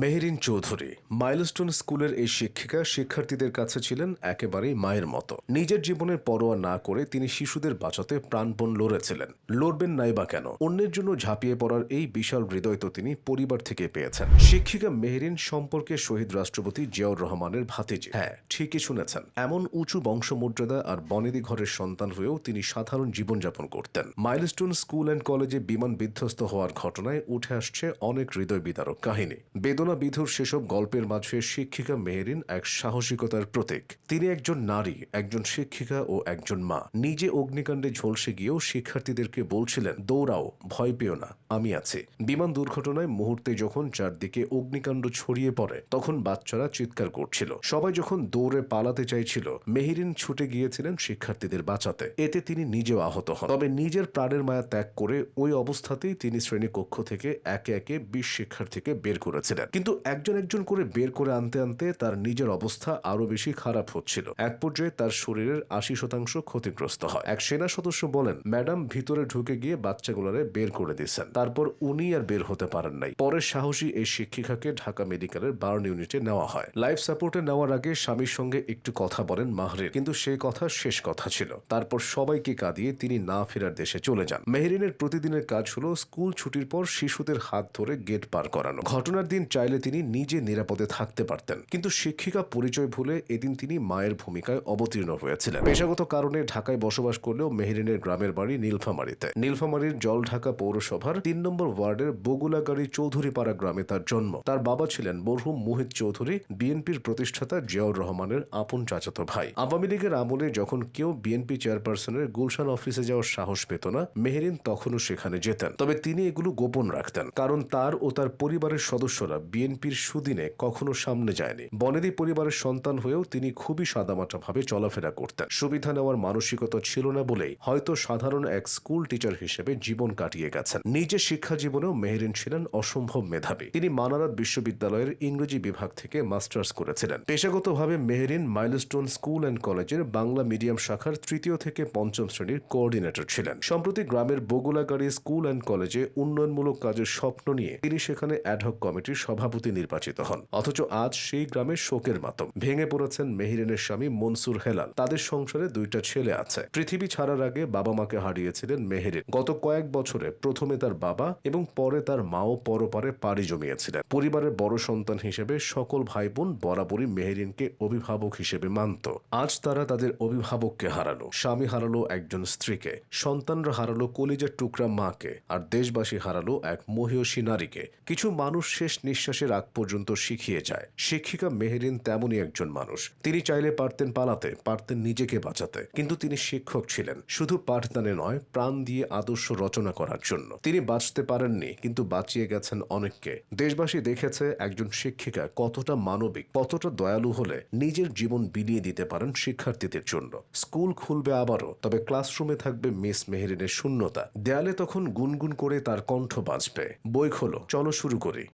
Meherin Chowdhury milestone স্কুলের এই শিক্ষিকা শিক্ষার্থীদের কাছে ছিলেন একেবারেই মায়ের মতো। নিজের জীবনের পরোয়া না করে তিনি শিশুদের বাঁচাতে প্রাণপণ লড়েছিলেন। লড়বেন নাই বা কেন? অন্যের জন্য ঝাঁপিয়ে পড়ার এই বিশাল হৃদয় তো তিনি পরিবার থেকে পেয়েছেন। শিক্ষিকা মেহেরিন সম্পর্কে শহীদ রাষ্ট্রপতি জিয়াউর রহমানের ভাতিজি। হ্যাঁ ঠিকই শুনেছেন। এমন উঁচু বংশমর্যাদা আর বনেদি ঘরের সন্তান হয়েও তিনি সাধারণ জীবনযাপন করতেন। মাইলস্টোন স্কুল অ্যান্ড কলেজে বিমান বিধ্বস্ত হওয়ার ঘটনায় উঠে আসছে অনেক হৃদয় বিদারক কাহিনী। বেদনা বিধুর সেসব গল্পের মাঝে শিক্ষিকা মেহেরিন এক সাহসিকতার প্রতীক। তিনি একজন নারী, একজন শিক্ষিকা ও একজন মা। নিজে অগ্নিকাণ্ডে ঝলসে গিয়েও শিক্ষার্থীদেরকে বলছিলেন, দৌড়াও, ভয় পেও না, আমি আছি। বিমান দুর্ঘটনায় মুহূর্তে যখন চারদিকে অগ্নিকাণ্ড ছড়িয়ে পড়ে, তখন বাচ্চারা চিৎকার করছিল। সবাই যখন দৌড়ে পালাতে চাইছিল, মেহেরিন ছুটে গিয়েছিলেন শিক্ষার্থীদের বাঁচাতে। এতে তিনি নিজেও আহত হন। তবে নিজের প্রাণের মায়া ত্যাগ করে ওই অবস্থাতেই তিনি শ্রেণীকক্ষ থেকে একে একে বিশ শিক্ষার্থীকে বের করেছিলেন। কিন্তু একজন একজন করে বের করে আনতে আনতে তার নিজের অবস্থা আরও বেশি খারাপ হচ্ছিল। এক পর্যায়ে তার শরীরের আশি শতাংশ ক্ষতিগ্রস্ত হয়। এক সেনা সদস্য বলেন, ম্যাডাম ভিতরে ঢুকে গিয়ে বাচ্চাগুলোরে বের করে দিয়েছেন। তারপর উনি আর বের হতে পারেন নাই। পরে সাহসী এই শিক্ষিকাকে ঢাকা মেডিকেলের বার্ন ইউনিটে নেওয়া হয়। লাইফ সাপোর্টে নেওয়ার আগে স্বামীর সঙ্গে একটু কথা বলেন মাহরিন। কিন্তু সেই কথা শেষ কথা ছিল। তারপর সবাইকে কাঁদিয়ে তিনি না ফেরার দেশে চলে যান। মেহরিনের প্রতিদিনের কাজ হলো স্কুল ছুটির পর শিশুদের হাত ধরে গেট পার করানো। ঘটনার দিন চাইলে তিনি নিজে নিরাপদে থাকতে পারতেন। কিন্তু শিক্ষিকা পরিচয় ভুলে এদিন তিনি মায়ের ভূমিকায় অবতীর্ণ হয়েছিলেন। পেশাগত কারণে ঢাকায় বসবাস করলেও মেহরিনের গ্রামের বাড়ি নীলফামারীতে। নীলফামারীর জলঢাকা পৌরসভার তিন নম্বর ওয়ার্ডের বগুলাগাড়ি চৌধুরীপাড়া গ্রামে তার জন্ম। তার বাবা ছিলেন মরহুম মুহিত চৌধুরী, বিএনপির প্রতিষ্ঠাতা জিয়াউর রহমানের আপন চাচাতো ভাই। আওয়ামী লীগের আমলে যখন কেউ বিএনপি চেয়ারপারসনের গুলশান অফিসে যাওয়ার সাহস পেত না, মেহেরিন তখনও সেখানে যেতেন। তবে তিনি এগুলো গোপন রাখতেন। কারণ তার ও তার পরিবারের সদস্যরা বিএনপির সুদিনে কখনো সামনে যায়নি। বনেদি পরিবারের সন্তান হয়েও তিনি খুবই সাদামাটা ভাবে চলাফেরা করতেন। সুবিধা নেওয়ার মানসিকতা ছিল না বলেই হয়তো সাধারণ এক স্কুল টিচার হিসেবে জীবন কাটিয়ে গেছেন। নিজের শিক্ষা জীবনেও মেহেরিন ছিলেন অসম্ভব মেধাবী। তিনি মানারাত বিশ্ববিদ্যালয়ের ইংরেজি বিভাগ থেকে মাস্টার্স করেছিলেন। পেশাগতভাবে মেহেরিন মাইলস্টোন স্কুল অ্যান্ড কলেজের বাংলা মিডিয়াম শাখার তৃতীয় থেকে পঞ্চম শ্রেণির কোঅর্ডিনেটর ছিলেন। সম্প্রতি গ্রামের বগুলাগাড়ি স্কুল অ্যান্ড কলেজে উন্নয়নমূলক কাজের স্বপ্ন নিয়ে তিনি সেখানে অ্যাডহক কমিটির সভাপতি নির্বাচিত হন। অথচ আজ সেই গ্রামে শোকের মাতম। ভেঙে পড়েছেন মেহিরিনের স্বামী মনসুর হেলাল। তাদের সংসারে দুইটা ছেলে আছে। পৃথিবী ছাড়ার আগে বাবা মাকে হারিয়েছিলেন মেহেরিন। গত কয়েক বছরে প্রথমে তার বাবা এবং পরে তার মাও পরপারে পাড়ি জমিয়েছিলেন। পরিবারের বড় সন্তান হিসেবে সকল ভাই বোন বরাবরই মেহেরিনকে অভিভাবক হিসেবে মানত। আজ তারা তাদের অভিভাবককে হারালো। স্বামী হারালো একজন স্ত্রীকে। সন্তানরা হারালো কলিজার টুকরা মাকে। আর দেশবাসী হারালো এক মহিয়সী নারীকে। কিছু মানুষ শেষ নিঃশ্বাসের আগ পর্যন্ত শিখিয়ে যায়। শিক্ষিকা মেহেরিন তেমনই একজন মানুষ। তিনি চাইলে পারতেন পালাতে, পারতেন নিজেকে বাঁচাতে। কিন্তু তিনি শিক্ষক ছিলেন। শুধু পাঠদানে নয়, প্রাণ দিয়ে আদর্শ রচনা করার জন্য। তিনি বাঁচতে পারেননি, কিন্তু বাঁচিয়ে গেছেন অনেককে। দেশবাসী দেখেছে একজন শিক্ষিকা কতটা মানবিক, কতটা দয়ালু হলে নিজের জীবন বিলিয়ে দিতে পারেন শিক্ষার্থীদের জন্য। স্কুল খুলবে আবারও, তবে ক্লাসরুমে থাকবে মিস মেহেরিনের শূন্যতা। দেয়ালে তখন গুনগুন করে তার কণ্ঠ বাজবে। বই খোলো, চলো শুরু করি।